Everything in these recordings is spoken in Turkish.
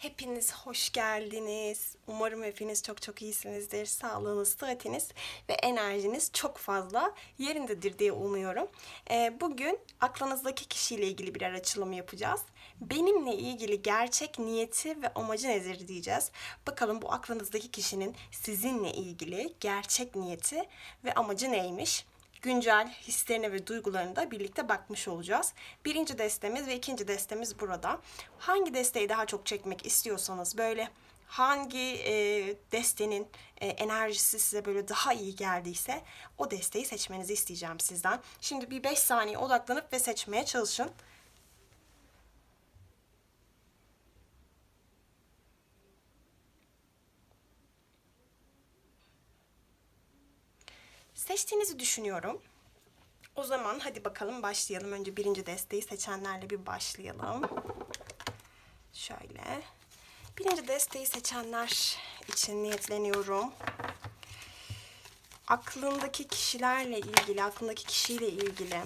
Hepiniz hoş geldiniz. Umarım hepiniz çok çok iyisinizdir. Sağlığınız, sıhhatiniz ve enerjiniz çok fazla yerindedir diye umuyorum. Ee, bugün aklınızdaki kişiyle ilgili birer açılım yapacağız. Benimle ilgili gerçek niyeti ve amacı nedir diyeceğiz. Bakalım bu aklınızdaki kişinin sizinle ilgili gerçek niyeti ve amacı neymiş? Güncel hislerine ve duygularına da birlikte bakmış olacağız. Birinci destemiz ve ikinci destemiz burada. Hangi desteği daha çok çekmek istiyorsanız böyle hangi e, destenin e, enerjisi size böyle daha iyi geldiyse o desteği seçmenizi isteyeceğim sizden. Şimdi bir 5 saniye odaklanıp ve seçmeye çalışın. Seçtiğinizi düşünüyorum. O zaman hadi bakalım başlayalım. Önce birinci desteği seçenlerle bir başlayalım. Şöyle. Birinci desteği seçenler için niyetleniyorum. Aklındaki kişilerle ilgili, aklındaki kişiyle ilgili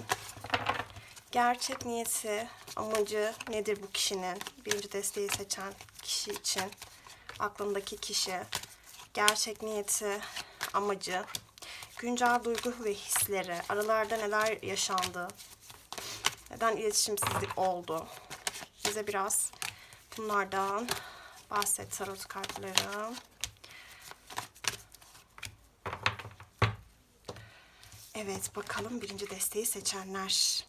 gerçek niyeti, amacı nedir bu kişinin? Birinci desteği seçen kişi için aklındaki kişi, gerçek niyeti, amacı, güncel duygu ve hisleri, aralarda neler yaşandı, neden iletişimsizlik oldu. Bize biraz bunlardan bahset tarot kartları. Evet bakalım birinci desteği seçenler.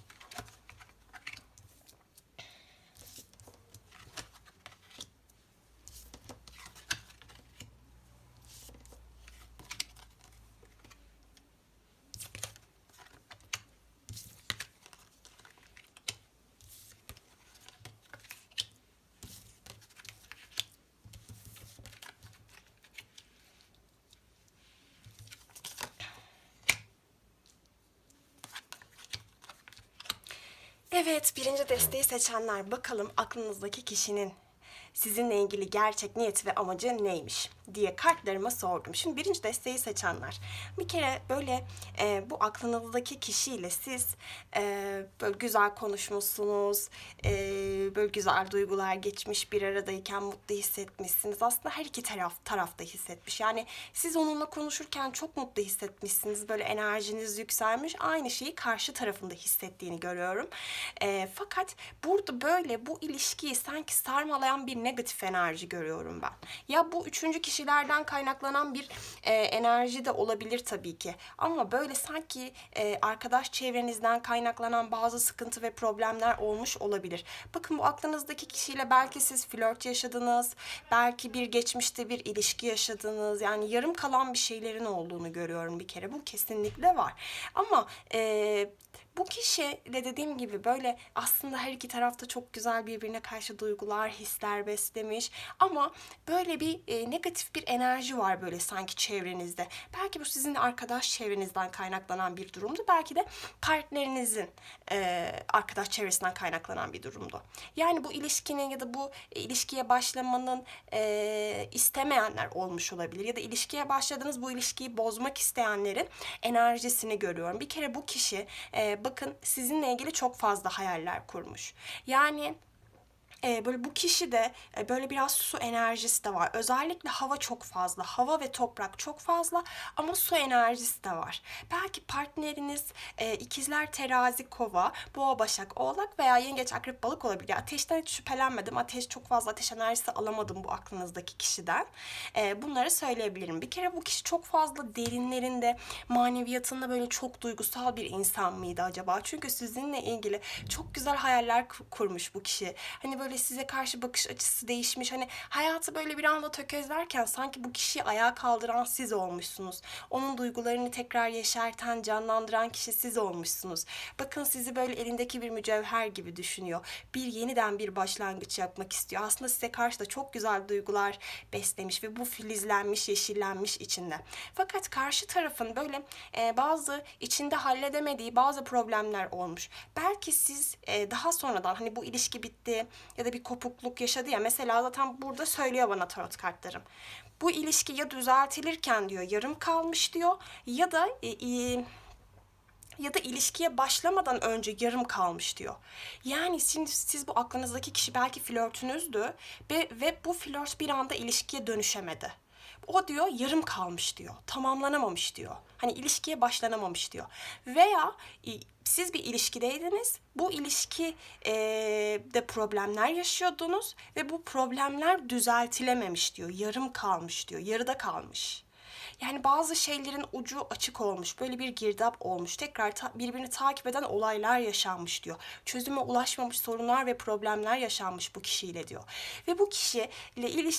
Evet, birinci desteği seçenler. Bakalım aklınızdaki kişinin sizinle ilgili gerçek niyeti ve amacı neymiş diye kartlarıma sordum. Şimdi birinci desteği seçenler bir kere böyle e, bu aklınızdaki kişiyle siz e, böyle güzel konuşmuşsunuz, e, böyle güzel duygular geçmiş bir aradayken mutlu hissetmişsiniz. Aslında her iki taraf tarafta hissetmiş. Yani siz onunla konuşurken çok mutlu hissetmişsiniz. Böyle enerjiniz yükselmiş. Aynı şeyi karşı tarafında hissettiğini görüyorum. E, fakat burada böyle bu ilişkiyi sanki sarmalayan bir negatif enerji görüyorum ben. Ya bu üçüncü kişilerden kaynaklanan bir e, enerji de olabilir tabii ki. Ama böyle sanki e, arkadaş çevrenizden kaynaklanan bazı sıkıntı ve problemler olmuş olabilir. Bakın bu aklınızdaki kişiyle belki siz flört yaşadınız, belki bir geçmişte bir ilişki yaşadınız. Yani yarım kalan bir şeylerin olduğunu görüyorum bir kere. Bu kesinlikle var. Ama e, bu kişiyle dediğim gibi böyle aslında her iki tarafta çok güzel birbirine karşı duygular, hisler beslemiş ama böyle bir e, negatif bir enerji var böyle sanki çevrenizde. Belki bu sizin arkadaş çevrenizden kaynaklanan bir durumdu. Belki de partnerinizin e, arkadaş çevresinden kaynaklanan bir durumdu. Yani bu ilişkinin ya da bu ilişkiye başlamanın e, istemeyenler olmuş olabilir ya da ilişkiye başladığınız bu ilişkiyi bozmak isteyenlerin enerjisini görüyorum. Bir kere bu kişi e, bakın sizinle ilgili çok fazla hayaller kurmuş. Yani e, böyle bu kişi de e, böyle biraz su enerjisi de var. Özellikle hava çok fazla. Hava ve toprak çok fazla ama su enerjisi de var. Belki partneriniz e, ikizler terazi kova, boğa başak oğlak veya yengeç akrep balık olabilir. Ateşten hiç şüphelenmedim. Ateş çok fazla ateş enerjisi alamadım bu aklınızdaki kişiden. E, bunları söyleyebilirim. Bir kere bu kişi çok fazla derinlerinde maneviyatında böyle çok duygusal bir insan mıydı acaba? Çünkü sizinle ilgili çok güzel hayaller kurmuş bu kişi. Hani böyle size karşı bakış açısı değişmiş. Hani hayatı böyle bir anda tökezlerken sanki bu kişiyi ayağa kaldıran siz olmuşsunuz. Onun duygularını tekrar yeşerten, canlandıran kişi siz olmuşsunuz. Bakın sizi böyle elindeki bir mücevher gibi düşünüyor. Bir yeniden bir başlangıç yapmak istiyor. Aslında size karşı da çok güzel duygular beslemiş ve bu filizlenmiş, yeşillenmiş içinde. Fakat karşı tarafın böyle e, bazı içinde halledemediği bazı problemler olmuş. Belki siz e, daha sonradan hani bu ilişki bitti ya da bir kopukluk yaşadı ya mesela zaten burada söylüyor bana tarot kartlarım. Bu ilişki ya düzeltilirken diyor yarım kalmış diyor ya da e, e, ya da ilişkiye başlamadan önce yarım kalmış diyor. Yani şimdi siz bu aklınızdaki kişi belki flörtünüzdü ve, ve bu flört bir anda ilişkiye dönüşemedi. O diyor yarım kalmış diyor, tamamlanamamış diyor. Hani ilişkiye başlanamamış diyor. Veya siz bir ilişkideydiniz, bu ilişki e, de problemler yaşıyordunuz ve bu problemler düzeltilememiş diyor, yarım kalmış diyor, yarıda kalmış. Yani bazı şeylerin ucu açık olmuş, böyle bir girdap olmuş, tekrar ta- birbirini takip eden olaylar yaşanmış diyor. Çözüme ulaşmamış sorunlar ve problemler yaşanmış bu kişiyle diyor. Ve bu kişiyle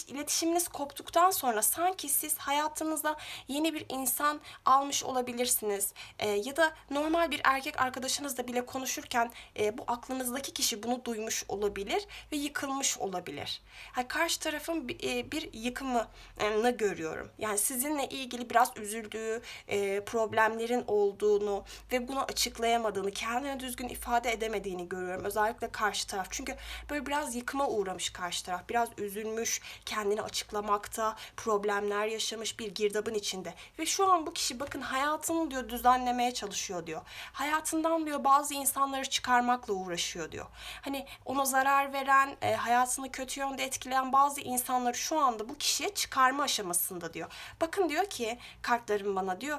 iletişiminiz koptuktan sonra sanki siz hayatınıza yeni bir insan almış olabilirsiniz. Ee, ya da normal bir erkek arkadaşınızla bile konuşurken e, bu aklınızdaki kişi bunu duymuş olabilir ve yıkılmış olabilir. Yani karşı tarafın bir, e, bir yıkımını görüyorum. Yani sizinle ilgili biraz üzüldüğü, e, problemlerin olduğunu ve bunu açıklayamadığını, kendine düzgün ifade edemediğini görüyorum. Özellikle karşı taraf. Çünkü böyle biraz yıkıma uğramış karşı taraf. Biraz üzülmüş, kendini açıklamakta, problemler yaşamış bir girdabın içinde. Ve şu an bu kişi bakın hayatını diyor düzenlemeye çalışıyor diyor. Hayatından diyor bazı insanları çıkarmakla uğraşıyor diyor. Hani ona zarar veren, e, hayatını kötü yönde etkileyen bazı insanları şu anda bu kişiye çıkarma aşamasında diyor. Bakın diyor ki kartlarım bana diyor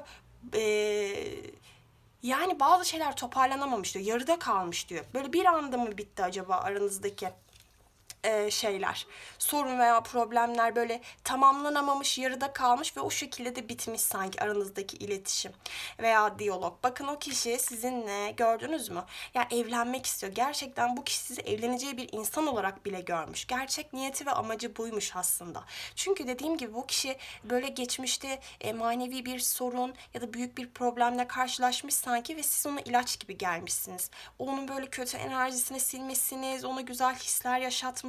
eee yani bazı şeyler toparlanamamış diyor. Yarıda kalmış diyor. Böyle bir anda mı bitti acaba aranızdaki e, şeyler, sorun veya problemler böyle tamamlanamamış, yarıda kalmış ve o şekilde de bitmiş sanki aranızdaki iletişim veya diyalog. Bakın o kişi sizinle gördünüz mü? Yani evlenmek istiyor. Gerçekten bu kişi sizi evleneceği bir insan olarak bile görmüş. Gerçek niyeti ve amacı buymuş aslında. Çünkü dediğim gibi bu kişi böyle geçmişte e, manevi bir sorun ya da büyük bir problemle karşılaşmış sanki ve siz ona ilaç gibi gelmişsiniz. Onun böyle kötü enerjisini silmişsiniz, ona güzel hisler yaşatmışsınız.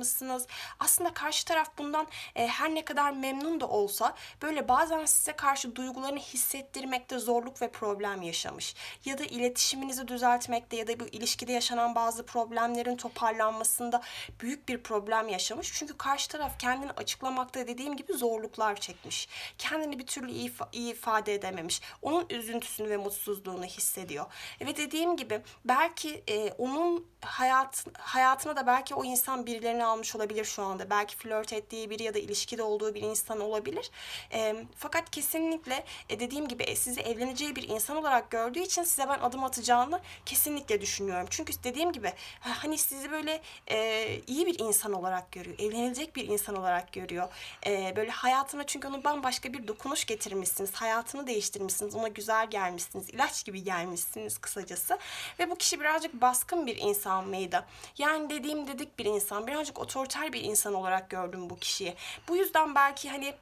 Aslında karşı taraf bundan e, her ne kadar memnun da olsa böyle bazen size karşı duygularını hissettirmekte zorluk ve problem yaşamış. Ya da iletişiminizi düzeltmekte ya da bu ilişkide yaşanan bazı problemlerin toparlanmasında büyük bir problem yaşamış. Çünkü karşı taraf kendini açıklamakta dediğim gibi zorluklar çekmiş. Kendini bir türlü iyi, iyi ifade edememiş. Onun üzüntüsünü ve mutsuzluğunu hissediyor. Ve dediğim gibi belki e, onun hayat hayatına da belki o insan birilerini almış olabilir şu anda. Belki flört ettiği biri ya da ilişkide olduğu bir insan olabilir. E, fakat kesinlikle e, dediğim gibi e, sizi evleneceği bir insan olarak gördüğü için size ben adım atacağını kesinlikle düşünüyorum. Çünkü dediğim gibi ha- hani sizi böyle e, iyi bir insan olarak görüyor. Evlenilecek bir insan olarak görüyor. E, böyle hayatına çünkü onu bambaşka bir dokunuş getirmişsiniz. Hayatını değiştirmişsiniz. Ona güzel gelmişsiniz. ilaç gibi gelmişsiniz kısacası. Ve bu kişi birazcık baskın bir insan mıydı? Yani dediğim dedik bir insan. Birazcık otoriter bir insan olarak gördüm bu kişiyi. Bu yüzden belki hani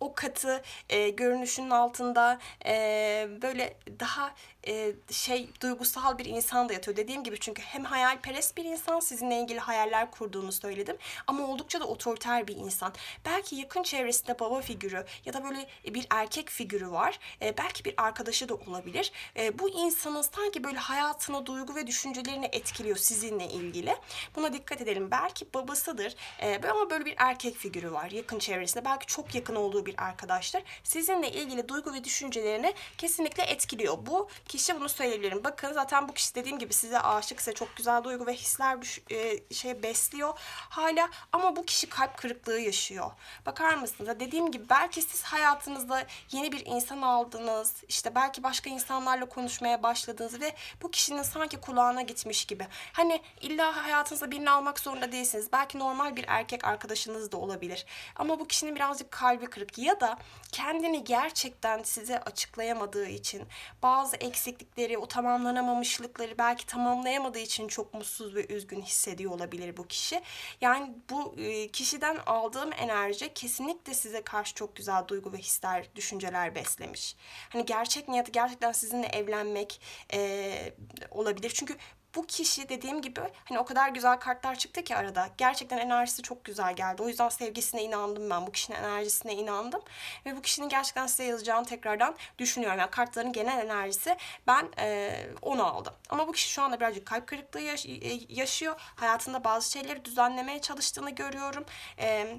o katı e, görünüşünün altında e, böyle daha e, şey duygusal bir insan da yatıyor. Dediğim gibi çünkü hem hayalperest bir insan sizinle ilgili hayaller kurduğunu söyledim ama oldukça da otoriter bir insan. Belki yakın çevresinde baba figürü ya da böyle bir erkek figürü var. E, belki bir arkadaşı da olabilir. E, bu insanın sanki böyle hayatını, duygu ve düşüncelerini etkiliyor sizinle ilgili. Buna dikkat edelim. Belki babasıdır e, ama böyle bir erkek figürü var yakın çevresinde. Belki çok yakın olduğu bir arkadaştır. Sizinle ilgili duygu ve düşüncelerini kesinlikle etkiliyor. Bu kişi bunu söyleyebilirim. Bakın zaten bu kişi dediğim gibi size aşık size çok güzel duygu ve hisler düş- e, şey besliyor hala ama bu kişi kalp kırıklığı yaşıyor. Bakar mısınız? Dediğim gibi belki siz hayatınızda yeni bir insan aldınız. işte belki başka insanlarla konuşmaya başladınız ve bu kişinin sanki kulağına gitmiş gibi. Hani illa hayatınızda birini almak zorunda değilsiniz. Belki normal bir erkek arkadaşınız da olabilir. Ama bu kişinin birazcık kalbi kırık ya da kendini gerçekten size açıklayamadığı için bazı eksiklikleri, o tamamlanamamışlıkları belki tamamlayamadığı için çok mutsuz ve üzgün hissediyor olabilir bu kişi. Yani bu e, kişiden aldığım enerji kesinlikle size karşı çok güzel duygu ve hisler, düşünceler beslemiş. Hani gerçek niyeti gerçekten sizinle evlenmek e, olabilir. Çünkü bu kişi dediğim gibi hani o kadar güzel kartlar çıktı ki arada. Gerçekten enerjisi çok güzel geldi. O yüzden sevgisine inandım ben. Bu kişinin enerjisine inandım. Ve bu kişinin gerçekten size yazacağını tekrardan düşünüyorum. Yani kartların genel enerjisi ben e, onu aldım. Ama bu kişi şu anda birazcık kalp kırıklığı yaş- e, yaşıyor. Hayatında bazı şeyleri düzenlemeye çalıştığını görüyorum. E,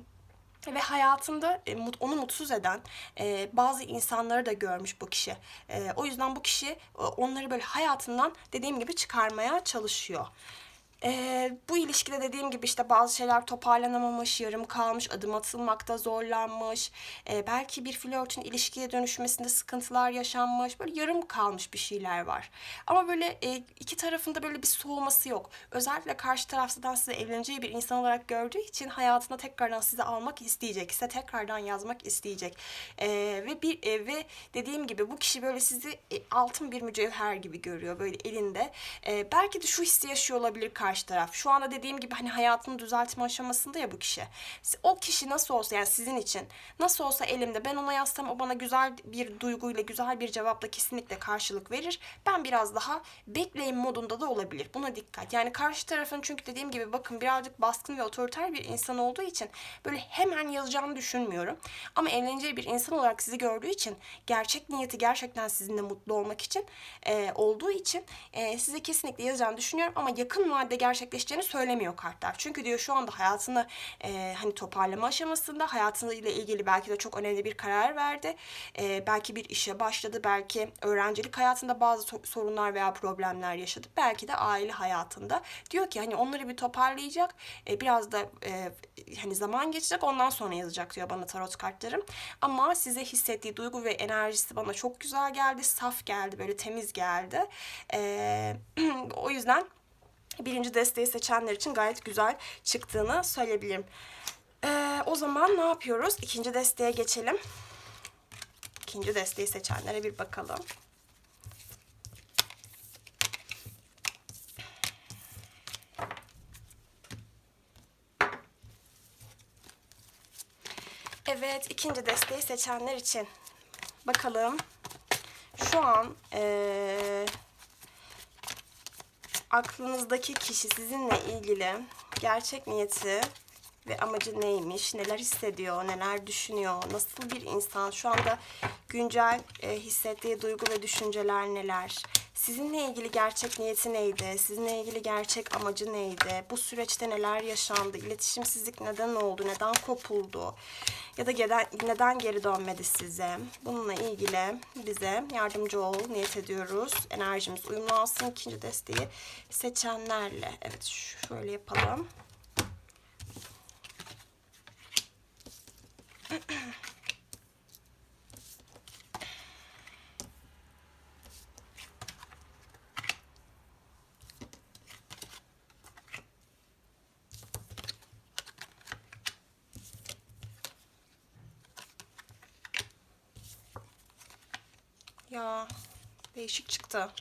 ve hayatında e, onu mutsuz eden e, bazı insanları da görmüş bu kişi. E, o yüzden bu kişi onları böyle hayatından dediğim gibi çıkarmaya çalışıyor. E, bu ilişkide dediğim gibi işte bazı şeyler toparlanamamış, yarım kalmış, adım atılmakta zorlanmış. E, belki bir flörtün ilişkiye dönüşmesinde sıkıntılar yaşanmış. Böyle yarım kalmış bir şeyler var. Ama böyle e, iki tarafında böyle bir soğuması yok. Özellikle karşı taraftan size evleneceği bir insan olarak gördüğü için hayatına tekrardan sizi almak isteyecek. Size tekrardan yazmak isteyecek. E, ve bir e, ve dediğim gibi bu kişi böyle sizi e, altın bir mücevher gibi görüyor böyle elinde. E, belki de şu hissi yaşıyor olabilir karşı taraf. Şu anda dediğim gibi hani hayatını düzeltme aşamasında ya bu kişi. O kişi nasıl olsa yani sizin için nasıl olsa elimde ben ona yazsam o bana güzel bir duyguyla güzel bir cevapla kesinlikle karşılık verir. Ben biraz daha bekleyin modunda da olabilir. Buna dikkat. Yani karşı tarafın çünkü dediğim gibi bakın birazcık baskın ve otoriter bir insan olduğu için böyle hemen yazacağını düşünmüyorum. Ama evleneceği bir insan olarak sizi gördüğü için gerçek niyeti gerçekten sizinle mutlu olmak için e, olduğu için e, size kesinlikle yazacağını düşünüyorum ama yakın vadede gerçekleşeceğini söylemiyor kartlar. Çünkü diyor şu anda hayatını e, hani toparlama aşamasında hayatıyla ilgili belki de çok önemli bir karar verdi. E, belki bir işe başladı, belki öğrencilik hayatında bazı so- sorunlar veya problemler yaşadı. Belki de aile hayatında. Diyor ki hani onları bir toparlayacak. E, biraz da e, hani zaman geçecek ondan sonra yazacak diyor bana tarot kartlarım. Ama size hissettiği duygu ve enerjisi bana çok güzel geldi. Saf geldi, böyle temiz geldi. E, o yüzden birinci desteği seçenler için gayet güzel çıktığını söyleyebilirim. Ee, o zaman ne yapıyoruz? İkinci desteğe geçelim. İkinci desteği seçenlere bir bakalım. Evet, ikinci desteği seçenler için bakalım. Şu an eee aklınızdaki kişi sizinle ilgili gerçek niyeti ve amacı neymiş, neler hissediyor, neler düşünüyor, nasıl bir insan, şu anda güncel e, hissettiği duygu ve düşünceler neler, sizinle ilgili gerçek niyeti neydi, sizinle ilgili gerçek amacı neydi, bu süreçte neler yaşandı, iletişimsizlik neden oldu, neden kopuldu ya da neden, neden geri dönmedi size, bununla ilgili bize yardımcı ol, niyet ediyoruz, enerjimiz uyumlu alsın, ikinci desteği seçenlerle, evet şöyle yapalım. Ya değişik çıktı.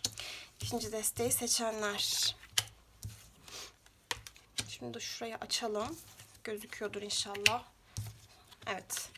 İkinci desteği seçenler. Şimdi şurayı açalım. Gözüküyordur inşallah. Evet.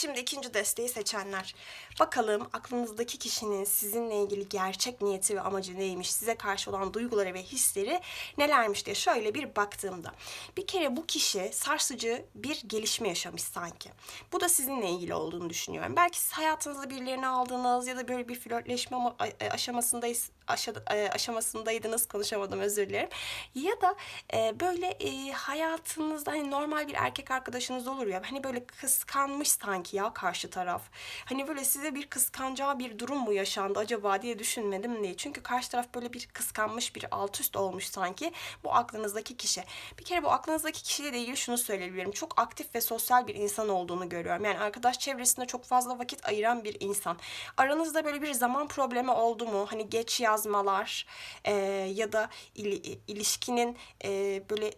Şimdi ikinci desteği seçenler. Bakalım aklınızdaki kişinin sizinle ilgili gerçek niyeti ve amacı neymiş, size karşı olan duyguları ve hisleri nelermiş diye şöyle bir baktığımda. Bir kere bu kişi sarsıcı bir gelişme yaşamış sanki. Bu da sizinle ilgili olduğunu düşünüyorum. Belki siz hayatınızda birilerini aldığınız ya da böyle bir flörtleşme ama- a- aşamasındayız aşa- e, aşamasındaydınız konuşamadım özür dilerim. Ya da e, böyle e, hayatınızda hani normal bir erkek arkadaşınız olur ya hani böyle kıskanmış sanki ya karşı taraf. Hani böyle size bir kıskanacağı bir durum mu yaşandı acaba diye düşünmedim değil. Çünkü karşı taraf böyle bir kıskanmış bir alt üst olmuş sanki bu aklınızdaki kişi. Bir kere bu aklınızdaki kişiyle ilgili şunu söyleyebilirim. Çok aktif ve sosyal bir insan olduğunu görüyorum. Yani arkadaş çevresinde çok fazla vakit ayıran bir insan. Aranızda böyle bir zaman problemi oldu mu? Hani geç yazmalar e, ya da ili- ilişkinin e, böyle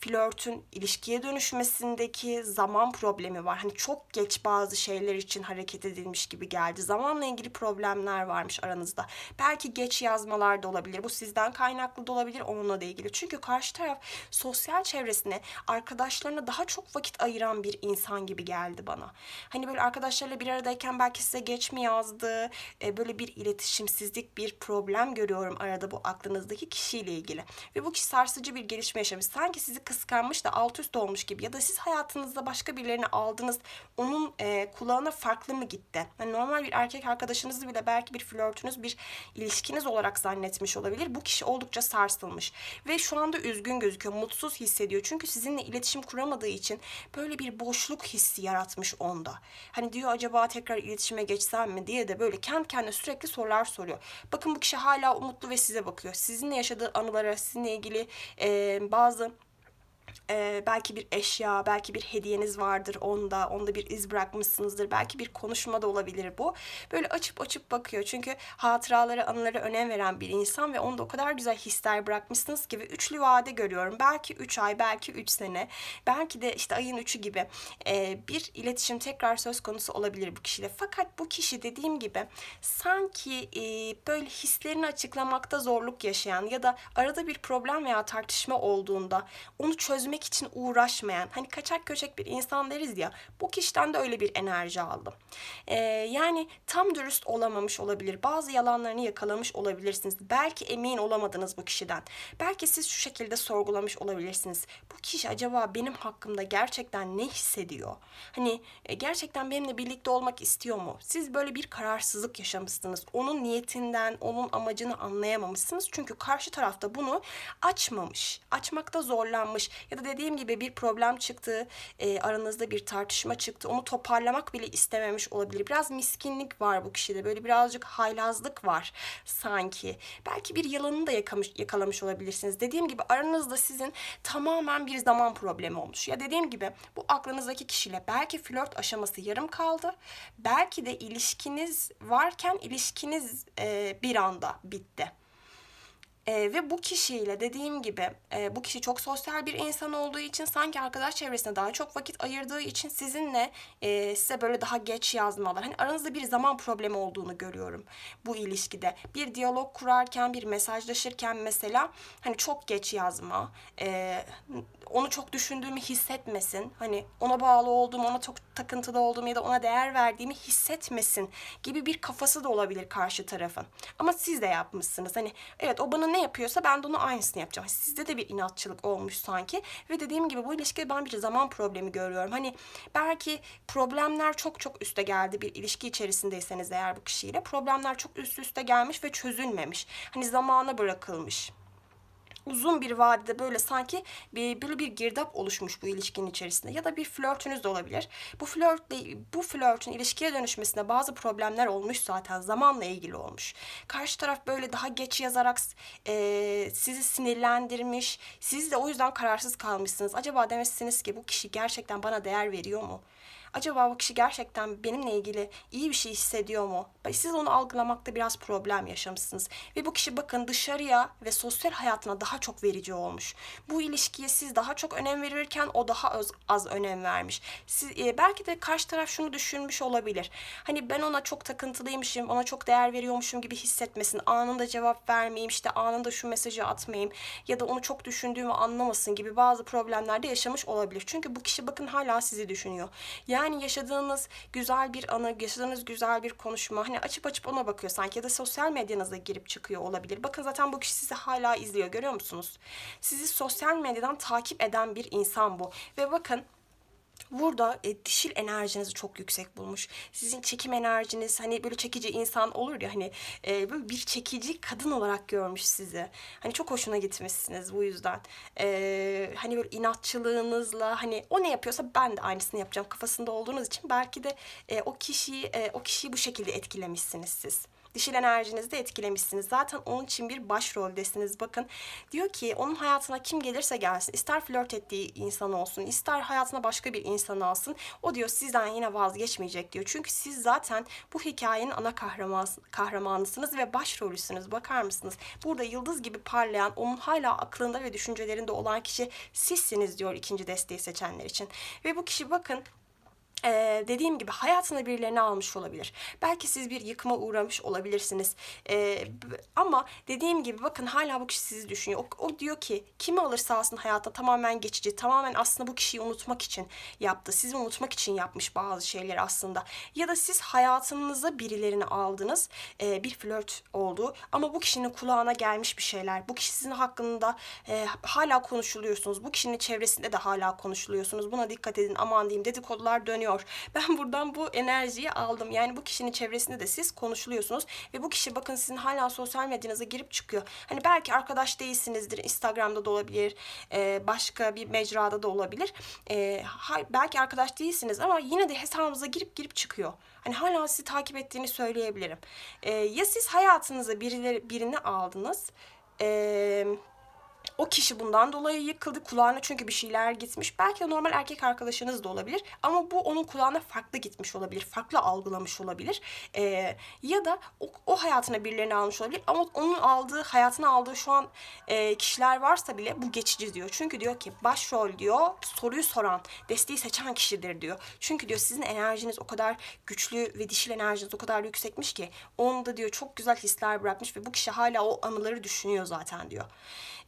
flörtün ilişkiye dönüşmesindeki zaman problemi var. Hani çok geç bazı şeyler için hareket edilmiş gibi geldi. Zamanla ilgili problemler varmış aranızda. Belki geç yazmalar da olabilir. Bu sizden kaynaklı da olabilir, onunla da ilgili. Çünkü karşı taraf sosyal çevresine, arkadaşlarına daha çok vakit ayıran bir insan gibi geldi bana. Hani böyle arkadaşlarıyla bir aradayken belki size geç mi yazdı? E, böyle bir iletişimsizlik, bir problem görüyorum arada bu aklınızdaki kişiyle ilgili. Ve bu kişi sarsıcı bir gelişme yaşamış. Sanki sizi sizi kıskanmış da alt üst olmuş gibi ya da siz hayatınızda başka birilerini aldınız onun e, kulağına farklı mı gitti? Hani normal bir erkek arkadaşınızı bile belki bir flörtünüz bir ilişkiniz olarak zannetmiş olabilir. Bu kişi oldukça sarsılmış ve şu anda üzgün gözüküyor, mutsuz hissediyor. Çünkü sizinle iletişim kuramadığı için böyle bir boşluk hissi yaratmış onda. Hani diyor acaba tekrar iletişime geçsem mi diye de böyle kendi kendine sürekli sorular soruyor. Bakın bu kişi hala umutlu ve size bakıyor. Sizinle yaşadığı anılara, sizinle ilgili e, bazı ee, belki bir eşya, belki bir hediyeniz vardır onda, onda bir iz bırakmışsınızdır. Belki bir konuşma da olabilir bu. Böyle açıp açıp bakıyor. Çünkü hatıralara, anılara önem veren bir insan ve onda o kadar güzel hisler bırakmışsınız ve üçlü vade görüyorum. Belki üç ay, belki üç sene, belki de işte ayın üçü gibi ee, bir iletişim tekrar söz konusu olabilir bu kişiyle. Fakat bu kişi dediğim gibi sanki e, böyle hislerini açıklamakta zorluk yaşayan ya da arada bir problem veya tartışma olduğunda onu çözmek için uğraşmayan, hani kaçak köçek bir insan deriz ya, bu kişiden de öyle bir enerji aldım. Ee, yani tam dürüst olamamış olabilir, bazı yalanlarını yakalamış olabilirsiniz. Belki emin olamadınız bu kişiden. Belki siz şu şekilde sorgulamış olabilirsiniz. Bu kişi acaba benim hakkımda gerçekten ne hissediyor? Hani e, gerçekten benimle birlikte olmak istiyor mu? Siz böyle bir kararsızlık yaşamışsınız. Onun niyetinden, onun amacını anlayamamışsınız. Çünkü karşı tarafta bunu açmamış, açmakta zorlanmış ya da dediğim gibi bir problem çıktı, e, aranızda bir tartışma çıktı. Onu toparlamak bile istememiş olabilir. Biraz miskinlik var bu kişide. Böyle birazcık haylazlık var sanki. Belki bir yalanını da yakamış, yakalamış olabilirsiniz. Dediğim gibi aranızda sizin tamamen bir zaman problemi olmuş. Ya dediğim gibi bu aklınızdaki kişiyle belki flört aşaması yarım kaldı. Belki de ilişkiniz varken ilişkiniz e, bir anda bitti. Ee, ve bu kişiyle dediğim gibi e, bu kişi çok sosyal bir insan olduğu için sanki arkadaş çevresine daha çok vakit ayırdığı için sizinle e, size böyle daha geç yazmalar. Hani aranızda bir zaman problemi olduğunu görüyorum bu ilişkide. Bir diyalog kurarken, bir mesajlaşırken mesela hani çok geç yazma, e, onu çok düşündüğümü hissetmesin. Hani ona bağlı olduğum, ona çok takıntılı olduğum ya da ona değer verdiğimi hissetmesin gibi bir kafası da olabilir karşı tarafın. Ama siz de yapmışsınız. Hani evet o bana ne yapıyorsa ben de ona aynısını yapacağım. Sizde de bir inatçılık olmuş sanki. Ve dediğim gibi bu ilişkide ben bir zaman problemi görüyorum. Hani belki problemler çok çok üste geldi bir ilişki içerisindeyseniz eğer bu kişiyle. Problemler çok üst üste gelmiş ve çözülmemiş. Hani zamana bırakılmış uzun bir vadede böyle sanki bir, böyle bir girdap oluşmuş bu ilişkinin içerisinde ya da bir flörtünüz de olabilir. Bu flörtle bu flörtün ilişkiye dönüşmesinde bazı problemler olmuş zaten zamanla ilgili olmuş. Karşı taraf böyle daha geç yazarak e, sizi sinirlendirmiş. Siz de o yüzden kararsız kalmışsınız. Acaba demişsiniz ki bu kişi gerçekten bana değer veriyor mu? Acaba bu kişi gerçekten benimle ilgili iyi bir şey hissediyor mu? Siz onu algılamakta biraz problem yaşamışsınız. Ve bu kişi bakın dışarıya ve sosyal hayatına daha çok verici olmuş. Bu ilişkiye siz daha çok önem verirken o daha az, az önem vermiş. Siz, e, belki de karşı taraf şunu düşünmüş olabilir. Hani ben ona çok takıntılıymışım, ona çok değer veriyormuşum gibi hissetmesin. Anında cevap vermeyeyim, işte anında şu mesajı atmayayım ya da onu çok düşündüğümü anlamasın gibi bazı problemlerde yaşamış olabilir. Çünkü bu kişi bakın hala sizi düşünüyor. Yani yani yaşadığınız güzel bir anı, yaşadığınız güzel bir konuşma hani açıp açıp ona bakıyor sanki ya da sosyal medyanıza girip çıkıyor olabilir. Bakın zaten bu kişi sizi hala izliyor görüyor musunuz? Sizi sosyal medyadan takip eden bir insan bu. Ve bakın Burada e, dişil enerjinizi çok yüksek bulmuş. Sizin çekim enerjiniz hani böyle çekici insan olur ya hani e, böyle bir çekici kadın olarak görmüş sizi. Hani çok hoşuna gitmişsiniz bu yüzden. E, hani böyle inatçılığınızla hani o ne yapıyorsa ben de aynısını yapacağım kafasında olduğunuz için belki de e, o kişiyi e, o kişiyi bu şekilde etkilemişsiniz siz dişil enerjinizi de etkilemişsiniz. Zaten onun için bir başroldesiniz. Bakın diyor ki onun hayatına kim gelirse gelsin. ister flört ettiği insan olsun, ister hayatına başka bir insan alsın. O diyor sizden yine vazgeçmeyecek diyor. Çünkü siz zaten bu hikayenin ana kahraman, kahramanısınız ve başrolüsünüz. Bakar mısınız? Burada yıldız gibi parlayan, onun hala aklında ve düşüncelerinde olan kişi sizsiniz diyor ikinci desteği seçenler için. Ve bu kişi bakın Ee, dediğim gibi hayatına birilerini almış olabilir. Belki siz bir yıkıma uğramış olabilirsiniz. Ee, ama dediğim gibi bakın hala bu kişi sizi düşünüyor. O, o diyor ki kimi alırsa alsın hayatta tamamen geçici. Tamamen aslında bu kişiyi unutmak için yaptı. Sizi unutmak için yapmış bazı şeyleri aslında. Ya da siz hayatınıza birilerini aldınız. Ee, bir flört oldu. Ama bu kişinin kulağına gelmiş bir şeyler. Bu kişi sizin hakkında e, hala konuşuluyorsunuz. Bu kişinin çevresinde de hala konuşuluyorsunuz. Buna dikkat edin. Aman diyeyim dedikodular dönüyor. Ben buradan bu enerjiyi aldım. Yani bu kişinin çevresinde de siz konuşuluyorsunuz. Ve bu kişi bakın sizin hala sosyal medyanıza girip çıkıyor. Hani belki arkadaş değilsinizdir. Instagram'da da olabilir. e, başka bir mecrada da olabilir. E, belki arkadaş değilsiniz ama yine de hesabınıza girip girip çıkıyor. Hani hala sizi takip ettiğini söyleyebilirim. E, ya siz hayatınıza birileri, birini aldınız. Eee o kişi bundan dolayı yıkıldı. Kulağına çünkü bir şeyler gitmiş. Belki de normal erkek arkadaşınız da olabilir. Ama bu onun kulağına farklı gitmiş olabilir. Farklı algılamış olabilir. Ee, ya da o, o hayatına birilerini almış olabilir. Ama onun aldığı, hayatına aldığı şu an e, kişiler varsa bile bu geçici diyor. Çünkü diyor ki başrol diyor soruyu soran, desteği seçen kişidir diyor. Çünkü diyor sizin enerjiniz o kadar güçlü ve dişil enerjiniz o kadar yüksekmiş ki onda diyor çok güzel hisler bırakmış ve bu kişi hala o anıları düşünüyor zaten diyor.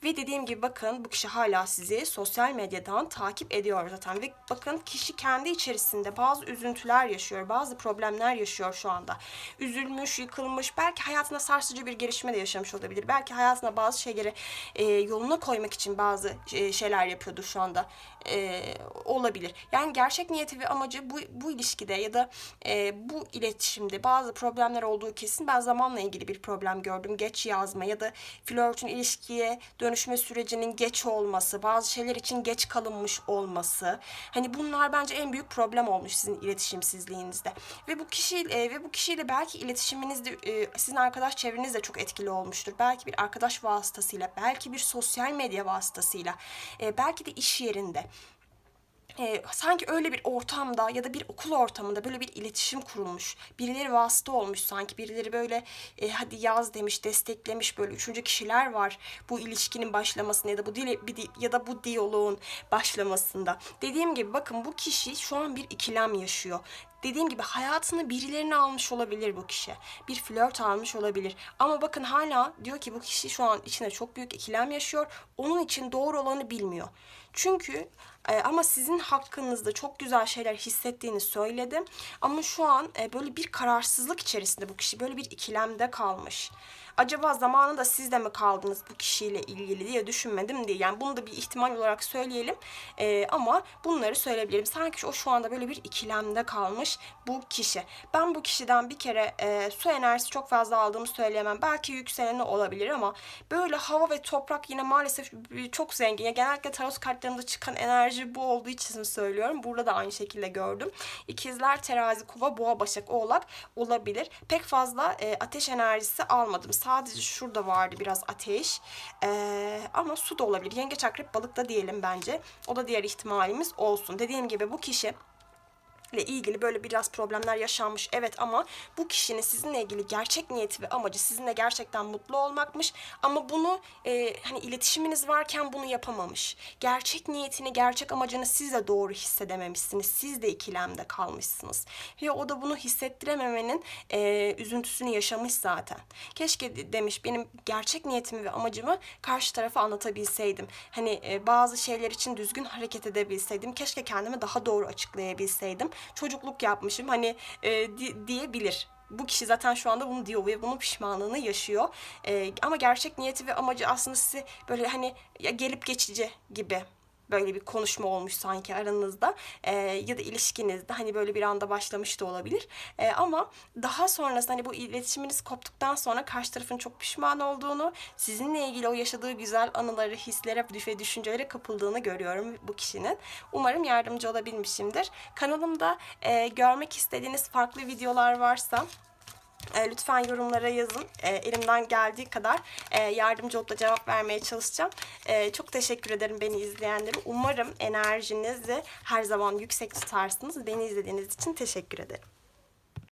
Ve dediğim gibi bakın bu kişi hala sizi sosyal medyadan takip ediyor zaten. Ve bakın kişi kendi içerisinde bazı üzüntüler yaşıyor, bazı problemler yaşıyor şu anda. Üzülmüş, yıkılmış, belki hayatında sarsıcı bir gelişme de yaşamış olabilir. Belki hayatına bazı şeyleri e, yoluna koymak için bazı e, şeyler yapıyordur şu anda. E, olabilir. Yani gerçek niyeti ve amacı bu, bu ilişkide ya da e, bu iletişimde bazı problemler olduğu kesin. Ben zamanla ilgili bir problem gördüm. Geç yazma ya da flörtün ilişkiye dönüşme sürecinin geç olması, bazı şeyler için geç kalınmış olması. Hani bunlar bence en büyük problem olmuş sizin iletişimsizliğinizde. Ve bu kişi e, ve bu kişiyle belki iletişiminizde e, sizin arkadaş çevreniz de çok etkili olmuştur. Belki bir arkadaş vasıtasıyla, belki bir sosyal medya vasıtasıyla, e, belki de iş yerinde e, sanki öyle bir ortamda ya da bir okul ortamında böyle bir iletişim kurulmuş. Birileri vasıta olmuş sanki. Birileri böyle e, hadi yaz demiş, desteklemiş böyle üçüncü kişiler var bu ilişkinin başlamasında ya da bu dile, ya da bu diyaloğun başlamasında. Dediğim gibi bakın bu kişi şu an bir ikilem yaşıyor. Dediğim gibi hayatını birilerini almış olabilir bu kişi. Bir flört almış olabilir. Ama bakın hala diyor ki bu kişi şu an içinde çok büyük ikilem yaşıyor. Onun için doğru olanı bilmiyor. Çünkü e, ama sizin hakkınızda çok güzel şeyler hissettiğini söyledim. Ama şu an e, böyle bir kararsızlık içerisinde bu kişi böyle bir ikilemde kalmış. Acaba zamanında siz de mi kaldınız bu kişiyle ilgili diye düşünmedim diye. Yani bunu da bir ihtimal olarak söyleyelim. E, ama bunları söyleyebilirim. Sanki o şu anda böyle bir ikilemde kalmış bu kişi. Ben bu kişiden bir kere e, su enerjisi çok fazla aldığımı söyleyemem. Belki yükseleni olabilir ama böyle hava ve toprak yine maalesef çok zengin. Ya genellikle tarot kartlarımda çıkan enerji bu olduğu için söylüyorum. Burada da aynı şekilde gördüm. İkizler, terazi, kova, boğa, başak, oğlak olabilir. Pek fazla e, ateş enerjisi almadım. Sadece şurada vardı biraz ateş. E, ama su da olabilir. Yengeç, akrep, balık da diyelim bence. O da diğer ihtimalimiz olsun. Dediğim gibi bu kişi ile ilgili böyle biraz problemler yaşanmış evet ama bu kişinin sizinle ilgili gerçek niyeti ve amacı sizinle gerçekten mutlu olmakmış ama bunu e, hani iletişiminiz varken bunu yapamamış. Gerçek niyetini, gerçek amacını siz de doğru hissedememişsiniz. Siz de ikilemde kalmışsınız. Ve o da bunu hissettirememenin e, üzüntüsünü yaşamış zaten. Keşke de- demiş benim gerçek niyetimi ve amacımı karşı tarafa anlatabilseydim. Hani e, bazı şeyler için düzgün hareket edebilseydim. Keşke kendimi daha doğru açıklayabilseydim. Çocukluk yapmışım hani e, di- diyebilir. Bu kişi zaten şu anda bunu diyor ve bunun pişmanlığını yaşıyor. E, ama gerçek niyeti ve amacı aslında sizi böyle hani ya gelip geçici gibi böyle bir konuşma olmuş sanki aranızda Ee, ya da ilişkinizde hani böyle bir anda başlamış da olabilir. Ee, ama daha sonrasında hani bu iletişiminiz koptuktan sonra karşı tarafın çok pişman olduğunu sizinle ilgili o yaşadığı güzel anıları hislere ve düşüncelere kapıldığını görüyorum bu kişinin. Umarım yardımcı olabilmişimdir. Kanalımda e, görmek istediğiniz farklı videolar varsa e, lütfen yorumlara yazın. E, elimden geldiği kadar e, yardımcı olup da cevap vermeye çalışacağım. E, çok teşekkür ederim beni izleyenlere. Umarım enerjinizi her zaman yüksek tutarsınız. Beni izlediğiniz için teşekkür ederim.